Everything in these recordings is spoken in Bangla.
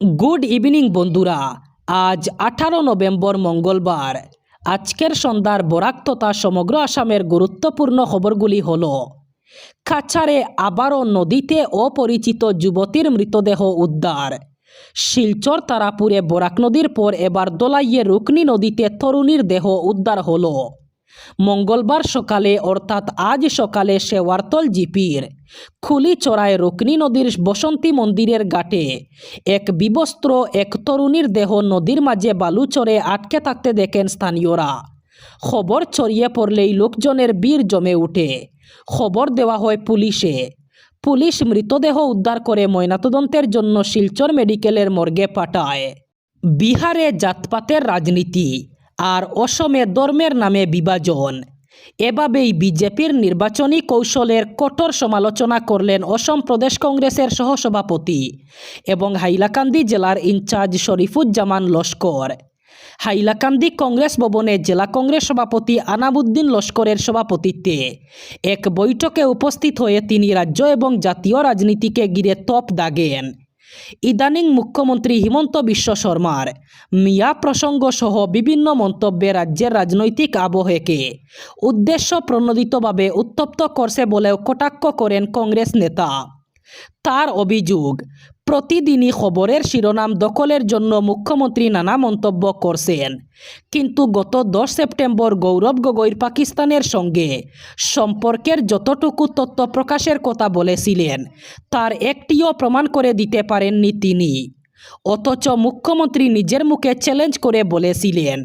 গুড ইভিনিং বন্ধুরা। আজ আঠারো নভেম্বর মঙ্গলবার। আজকের সন্ধ্যার বরাক তথা সমগ্র আসামের গুরুত্বপূর্ণ খবরগুলি হল, কাছাড়ে আবারও নদীতে অপরিচিত যুবতীর মৃতদেহ উদ্ধার। শিলচর তারাপুরে বরাক নদীর পর এবার দোলাইয়ে রুকনি নদীতে তরুণীর দেহ উদ্ধার হলো। মঙ্গলবার সকালে, অর্থাৎ আজ সকালে শেওয়ারতল জিপির খুলিচড়ায় রুকনি নদীর বসন্তী মন্দিরের ঘাটে এক বিবস্ত্র, এক তরুণীর দেহ নদীর মাঝে বালুচরে আটকে থাকতে দেখেন স্থানীয়রা। খবর ছড়িয়ে পড়লেই লোকজনের বীর জমে ওঠে। খবর দেওয়া হয় পুলিশে। পুলিশ মৃতদেহ উদ্ধার করে ময়নাতদন্তের জন্য শিলচর মেডিকেলের মর্গে পাঠায়। বিহারে জাতপাতের রাজনীতি। আর অসমে ধর্মের নামে বিভাজন। এভাবেই বিজেপির নির্বাচনী কৌশলের কঠোর সমালোচনা করলেন অসম প্রদেশ কংগ্রেসের সহসভাপতি এবং হাইলাকান্দি জেলার ইনচার্জ শরীফুজ্জামান লস্কর। হাইলাকান্দি কংগ্রেস ভবনে জেলা কংগ্রেস সভাপতি আনাবুদ্দিন লস্করের সভাপতিত্বে এক বৈঠকে উপস্থিত হয়ে তিনি রাজ্য এবং জাতীয় রাজনীতিকে ঘিরে তপ দাগেন। ইদানিং মুখ্যমন্ত্রী হিমন্ত বিশ্ব শর্মার মিয়া প্রসঙ্গ সহ বিভিন্ন মন্তব্যে রাজ্যের রাজনৈতিক আবহেকে উদ্দেশ্য প্রণোদিতভাবে উত্তপ্ত করছে বলেও কটাক্ষ করেন কংগ্রেস নেতা। তার অভিযোগ, প্রতিদিনই খবরের শিরোনাম দখলের জন্য মুখ্যমন্ত্রী নানা মন্তব্য করছেন। কিন্তু গত দশ সেপ্টেম্বর গৌরব গগৈর পাকিস্তানের সঙ্গে সম্পর্কের যতটুকু তথ্য প্রকাশের কথা বলেছিলেন, তার একটিও প্রমাণ করে দিতে পারেননি তিনি। অথচ মুখ্যমন্ত্রী নিজের মুখে চ্যালেঞ্জ করে বলেছিলেন,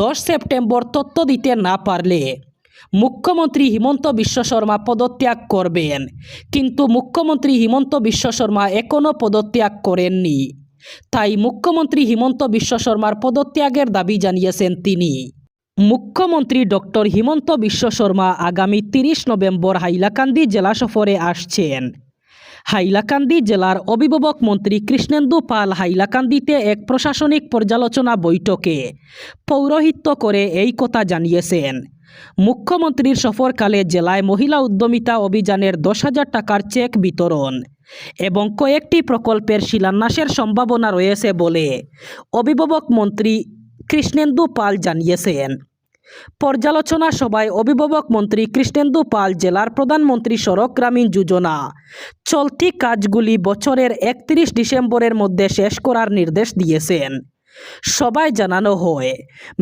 দশ সেপ্টেম্বর তথ্য দিতে না পারলে মুখ্যমন্ত্রী হিমন্ত বিশ্ব শর্মা পদত্যাগ করবেন। কিন্তু মুখ্যমন্ত্রী হিমন্ত বিশ্ব শর্মা এখনও পদত্যাগ করেননি। তাই মুখ্যমন্ত্রী হিমন্ত বিশ্ব শর্মার পদত্যাগের দাবি জানিয়েছেন তিনি। মুখ্যমন্ত্রী ডক্টর হিমন্ত বিশ্ব শর্মা আগামী তিরিশ নভেম্বর হাইলাকান্দি জেলা সফরে আসছেন। হাইলাকান্দি জেলার অভিভাবক মন্ত্রী কৃষ্ণেন্দু পাল হাইলাকান্দিতে এক প্রশাসনিক পর্যালোচনা বৈঠকে পৌরোহিত্য করে এই কথা জানিয়েছেন। মুখ্যমন্ত্রীর সফরকালে জেলায় মহিলা উদ্যমিতা অভিযানের দশ হাজার টাকার চেক বিতরণ এবং কয়েকটি প্রকল্পের শিলান্যাসের সম্ভাবনা রয়েছে বলে অভিভাবক মন্ত্রী কৃষ্ণেন্দু পাল জানিয়েছেন। পর্যালোচনা সভায় অভিভাবক মন্ত্রী কৃষ্ণেন্দু পাল জেলার প্রধানমন্ত্রী সড়ক গ্রামীণ যোজনা চলতি কাজগুলি বছরের একত্রিশ ডিসেম্বরের মধ্যে শেষ করার নির্দেশ দিয়েছেন। সবাই জানানো হয়।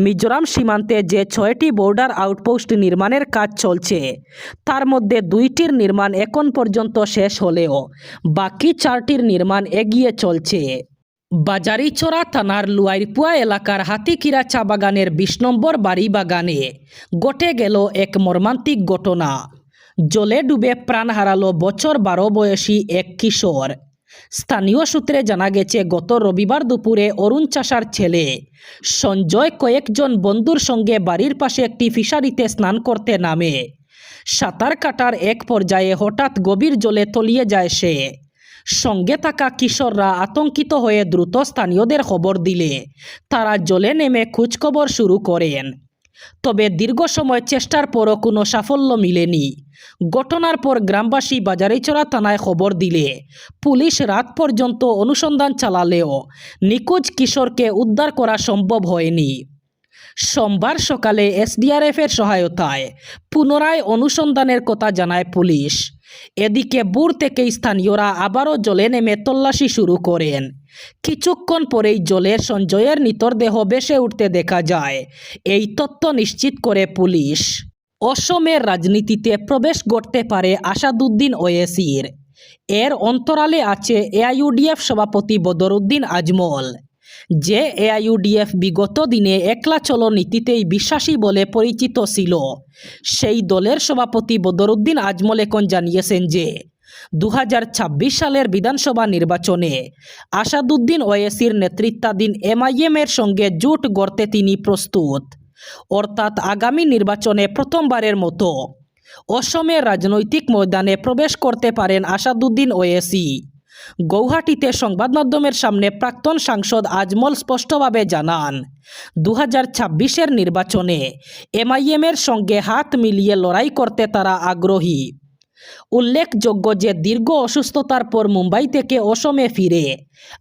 মিজোরাম সীমান্তে যে ছয়টি বর্ডার আউটপোস্ট নির্মাণের কাজ চলছে, তার মধ্যে দুইটির নির্মাণ এখন পর্যন্ত শেষ হলেও বাকি চারটির নির্মাণ এগিয়ে চলছে। বাজারিচড়া থানার লুয়াইরপুয়া এলাকার হাতিকিরা চা বাগানের বিশ নম্বর বাড়ি বাগানে ঘটে গেল এক মর্মান্তিক ঘটনা। জলে ডুবে প্রাণ হারালো বছর বারো বয়সী এক কিশোর। স্থানীয় সূত্রে জানা গেছে, গত রবিবার দুপুরে অরুণ চাষার ছেলে সঞ্জয় কয়েকজন বন্ধুর সঙ্গে বাড়ির পাশে একটি ফিশারিতে স্নান করতে নামে। সাঁতার কাটার এক পর্যায়ে হঠাৎ গভীর জলে তলিয়ে যায় সে। সঙ্গে থাকা কিশোররা আতঙ্কিত হয়ে দ্রুত স্থানীয়দের খবর দিলে তারা জলে নেমে খোঁজখবর শুরু করেন। তবে দীর্ঘ সময় চেষ্টার পরও কোনো সাফল্য মিলেনি। ঘটনার পর গ্রামবাসী বাজারিচড়া থানায় খবর দিলে, পুলিশ রাত পর্যন্ত অনুসন্ধান চালালেও নিখোঁজ কিশোরকে উদ্ধার করা সম্ভব হয়নি। সোমবার সকালে এসডিআরএফের সহায়তায় পুনরায় অনুসন্ধানের কথা জানায় পুলিশ। এদিকে বুর থেকে স্থানীয়রা আবারও জলে নেমে তল্লাশি শুরু করেন। কিছুক্ষণ পরেই জলের সঞ্জয়ের নিতরদেহ বেসে উঠতে দেখা যায়। এই তথ্য নিশ্চিত করে পুলিশ। অসমের রাজনীতিতে প্রবেশ ঘটতে পারে আসাদুদ্দিন ওয়েসির। এর অন্তরালে আছে এআইউডিএফ সভাপতি বদরুদ্দিন আজমল। যে এআইইউডিএফ বিগত দিনে একলা চলো নীতিতেই বিশ্বাসী বলে পরিচিত ছিল, সেই দলের সভাপতি বদরুদ্দিন আজমল এখন জানিয়েছেন যে দু হাজার ছাব্বিশ সালের বিধানসভা নির্বাচনে। আসাদুদ্দিন ওয়েসির নেতৃত্বাধীন এমআইএমের সঙ্গে জোট গড়তে তিনি প্রস্তুত। অর্থাৎ আগামী নির্বাচনে প্রথমবারের মতো অসমের রাজনৈতিক ময়দানে প্রবেশ করতে পারেন আসাদুদ্দিন ওয়েসি গৌহাটিতে সংবাদ মাধ্যমের সামনে প্রাক্তন সাংসদ আজমল স্পষ্টভাবে জানান দু হাজার নির্বাচনে এমআইএমের সঙ্গে হাত মিলিয়ে লড়াই করতে তারা আগ্রহী। উল্লেখযোগ্য যে দীর্ঘ অসুস্থতার পর মুম্বাই থেকে অসমে ফিরে,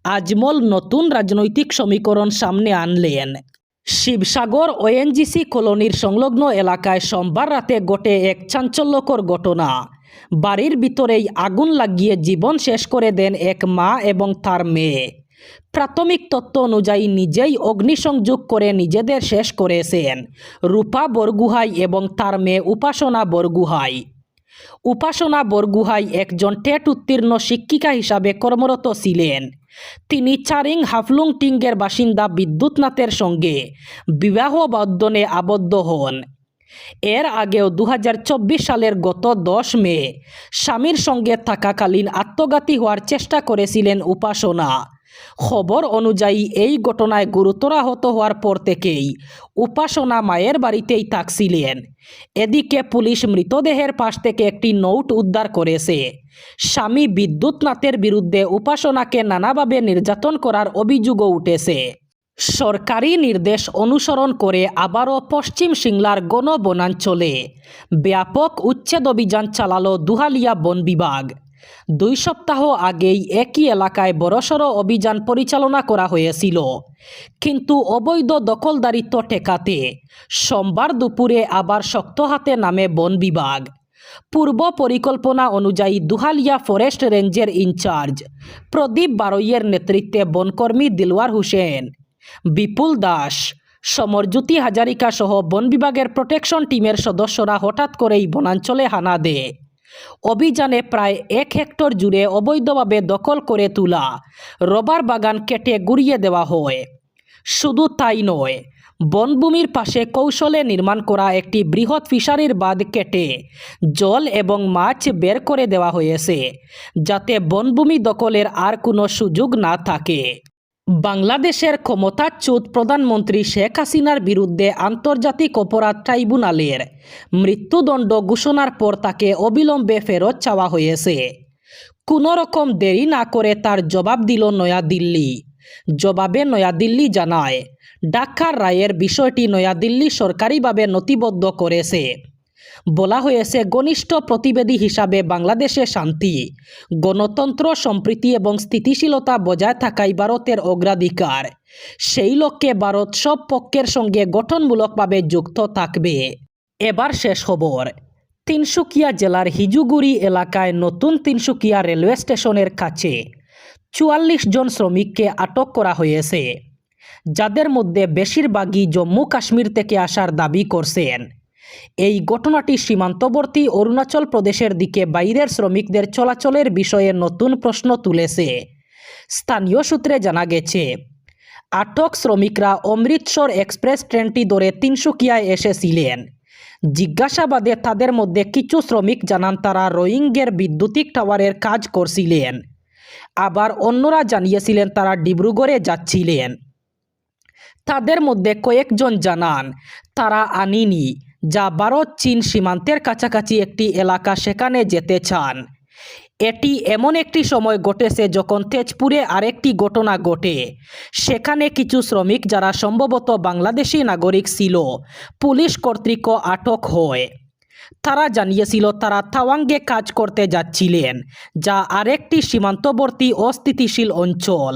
আজমল নতুন রাজনৈতিক সমীকরণ সামনে আনলেন। শিবসাগর ওএনজিসি কলোনির সংলগ্ন এলাকায় সোমবার রাতে ঘটে এক চাঞ্চল্যকর ঘটনা। বাড়ির ভিতরেই আগুন লাগিয়ে জীবন শেষ করে দেন এক মা এবং তার মেয়ে। প্রাথমিক তত্ত্ব অনুযায়ী নিজেই অগ্নিসংযোগ করে নিজেদের শেষ করেছেন রূপা বরগুহাই এবং তার মেয়ে উপাসনা বরগুহাই। উপাসনা বরগুহাই একজন টেট উত্তীর্ণ শিক্ষিকা হিসাবে কর্মরত ছিলেন। তিনি চারিং হাফলুং টিঙ্গের বাসিন্দা বিদ্যুৎনাথের সঙ্গে বিবাহ বন্ধনে আবদ্ধ হন। এর আগেও দু হাজার চব্বিশ সালের গত দশ মে স্বামীর সঙ্গে থাকাকালীন আত্মঘাতী হওয়ার চেষ্টা করেছিলেন উপাসনা। খবর অনুযায়ী, এই ঘটনায় গুরুতর আহত হওয়ার পর থেকেই উপাসনা মায়ের বাড়িতেই থাকছিলেন এদিকে পুলিশ মৃতদেহের পাশ থেকে একটি নোট উদ্ধার করেছে স্বামী বিদ্যুৎনাথের বিরুদ্ধে উপাসনাকে নানাভাবে নির্যাতন করার অভিযোগও উঠেছে। সরকারি নির্দেশ অনুসরণ করে আবারও পশ্চিম সিংলার গণ বনাঞ্চলে। ব্যাপক উচ্ছেদ অভিযান চালালো দুহালিয়া বন বিভাগ। দুই সপ্তাহ আগেই একই এলাকায় বড়সড় অভিযান পরিচালনা করা হয়েছিল। কিন্তু অবৈধ দখলদারিত্ব ঠেকাতে সোমবার দুপুরে আবার শক্ত হাতে নামে বন বিভাগ। পূর্ব পরিকল্পনা অনুযায়ী দুহালিয়া ফরেস্ট রেঞ্জের ইনচার্জ প্রদীপ বারৈয়ের নেতৃত্বে বনকর্মী দিলওয়ার হোসেন, বিপুল দাস, সমরজ্যোতি হাজারিকা সহ বন বিভাগের প্রোটেকশন টিমের সদস্যরা হঠাৎ করেই বনাঞ্চলে হানা দেয়। অভিযানে প্রায় এক হেক্টর জুড়ে অবৈধভাবে দখল করে তোলা। রবার বাগান কেটে গুড়িয়ে দেওয়া হয়। শুধু তাই নয়, বনভূমির পাশে কৌশলে নির্মাণ করা একটি বৃহৎ ফিশারির বাঁধ কেটে জল এবং মাছ বের করে দেওয়া হয়েছে, যাতে বনভূমি দখলের আর কোনো সুযোগ না থাকে। বাংলাদেশের ক্ষমতাচ্যুত প্রধানমন্ত্রী শেখ হাসিনার বিরুদ্ধে আন্তর্জাতিক অপরাধ ট্রাইব্যুনালের মৃত্যুদণ্ড ঘোষণার পর তাকে অবিলম্বে ফেরত চাওয়া হয়েছে। কোনো রকম দেরি না করে তার জবাব দিল নয়াদিল্লি। জবাবে নয়াদিল্লি জানায় ডাক্কার রায়ের বিষয়টি নয়াদিল্লি সরকারিভাবে নথিবদ্ধ করেছে। বলা হয়েছে, ঘনিষ্ঠ প্রতিবেদী হিসাবে বাংলাদেশে শান্তি, গণতন্ত্র, সম্প্রীতি এবং স্থিতিশীলতা বজায় থাকাই ভারতের অগ্রাধিকার। সেই লক্ষ্যে ভারত সব পক্ষের সঙ্গে গঠনমূলকভাবে যুক্ত থাকবে। এবার শেষ খবর। তিনসুকিয়া জেলার হিজুগুড়ি এলাকায় নতুন তিনসুকিয়া রেলওয়ে স্টেশনের কাছে চুয়াল্লিশ জন শ্রমিককে আটক করা হয়েছে। যাদের মধ্যে বেশিরভাগই জম্মু কাশ্মীর থেকে আসার দাবি করছেন। এই ঘটনাটি সীমান্তবর্তী অরুণাচল প্রদেশের দিকে বাইরের শ্রমিকদের চলাচলের বিষয়ে নতুন প্রশ্ন তুলেছে। স্থানীয় সূত্রে জানা গেছে, আটক শ্রমিকরা অমৃতসর এক্সপ্রেস ট্রেনটি ধরে তিনসুকিয়ায় এসেছিলেন। জিজ্ঞাসাবাদে তাদের মধ্যে কিছু শ্রমিক জানান তারা রোয়িংয়ের বিদ্যুতিক টাওয়ারের কাজ করছিলেন। আবার অন্যরা জানিয়েছিলেন তারা ডিব্রুগড়ে যাচ্ছিলেন। তাদের মধ্যে কয়েকজন জানান, তারা আনিনি। যা ভারত, চীন সীমান্তের কাছাকাছি একটি এলাকা সেখানে যেতে চান। এটি এমন একটি সময় ঘটেছে যখন তেজপুরে আরেকটি ঘটনা ঘটে। সেখানে কিছু শ্রমিক যারা সম্ভবত বাংলাদেশি নাগরিক ছিল, পুলিশ কর্তৃক আটক হয়। তারা জানিয়েছিল তারা তাওয়াঙ্গে কাজ করতে যাচ্ছিলেন, যা আরেকটি সীমান্তবর্তী অস্থিতিশীল অঞ্চল।